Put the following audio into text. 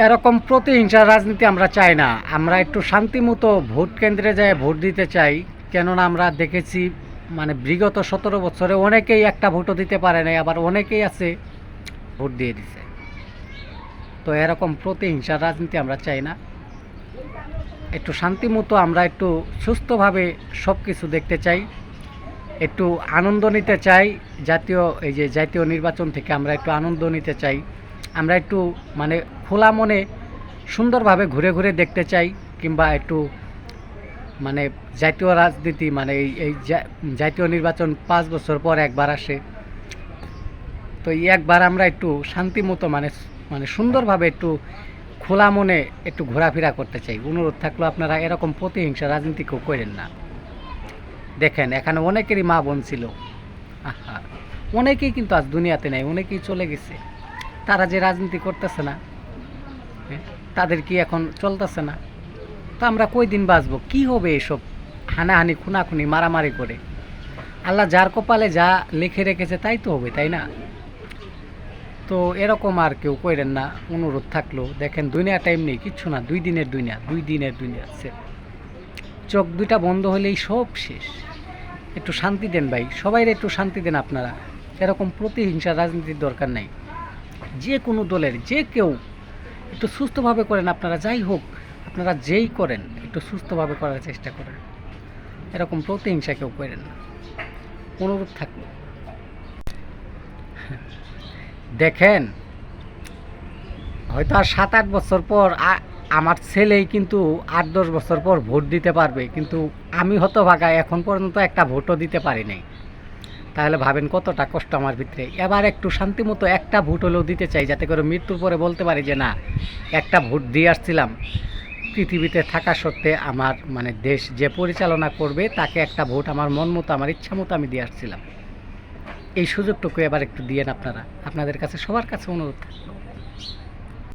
এরকম প্রতিহিংসার রাজনীতি আমরা চাই না। আমরা একটু শান্তিমতো ভোট কেন্দ্রে যায় ভোট দিতে চাই। কেননা আমরা দেখেছি মানে বিগত সতেরো বছরে অনেকেই একটা ভোটও দিতে পারে নাই, আবার অনেকেই আছে ভোট দিয়ে দিছে। তো এরকম প্রতিহিংসার রাজনীতি আমরা চাই না। একটু শান্তিমতো আমরা একটু সুস্থভাবে সব কিছু দেখতে চাই। একটু আনন্দ নিতে চাই। জাতীয়, এই যে জাতীয় নির্বাচন থেকে আমরা একটু আনন্দ নিতে চাই। আমরা একটু মানে খোলা মনে সুন্দরভাবে ঘুরে ঘুরে দেখতে চাই কিংবা একটু মানে জাতীয় রাজনীতি মানে এই জাতীয় নির্বাচন পাঁচ বছর পর একবার আসে। তো একবার আমরা একটু শান্তিমতো মানে মানে সুন্দরভাবে একটু খোলা মনে একটু ঘোরাফেরা করতে চাই। অনুরোধ থাকল আপনারা এরকম প্রতিহিংসা রাজনীতি কেউ করেন না। দেখেন, এখানে অনেকেরই মা বোন ছিল। আহা, অনেকেই কিন্তু আজ দুনিয়াতে নেই, অনেকেই চলে গেছে। তারা যে রাজনীতি করতেছে না হ্যাঁ, তাদের কি এখন চলতেছে না? তো আমরা কই দিন বাঁচবো? কি হবে এসব হানাহানি খুনাখুনি মারামারি করে? আল্লাহ যার কপালে যা লিখে রেখেছে তাই তো হবে তাই না? তো এরকম আর কেউ করেন না অনুরোধ থাকল। দেখেন দুনিয়া টাইম নেই কিচ্ছু না দুই দিনের দুনিয়া দুই দিনের দুনিয়া চোখ দুইটা বন্ধ হলেই সব শেষ। একটু শান্তি দেন ভাই সবাই একটু শান্তি দেন আপনারা। এরকম প্রতিহিংসা রাজনীতির দরকার নাই। যে কোনো দলের, যে কেউ একটু সুস্থভাবে করেন, আপনারা যাই হোক, আপনারা যেই করেন, একটু সুস্থভাবে করার চেষ্টা করেন। এরকম প্রতিহিংসা কেউ করেন না। অনুরোধ থাকল। দেখেন, হয়তো আর সাত আট বছর পর আমার ছেলেই কিন্তু আট দশ বছর পর ভোট দিতে পারবে, কিন্তু আমি হতভাগা এখন পর্যন্ত একটা ভোটও দিতে পারি নাই। তাহলে ভাবেন কতটা কষ্ট আমার ভিতরে। এবার একটু শান্তিমতো একটা ভোট হলেও দিতে চাই, যাতে করে মৃত্যুর পরে বলতে পারি যে না, একটা ভোট দিয়ে আসছিলাম। পৃথিবীতে থাকা সত্ত্বে আমার মানে দেশ যে পরিচালনা করবে, তাকে একটা ভোট আমার মন মতো, আমার ইচ্ছা মতো আমি দিয়ে আসছিলাম। এই সুযোগটুকু এবার একটু দিয়েন আপনারা। আপনাদের কাছে সবার কাছে অনুরোধ থাকল।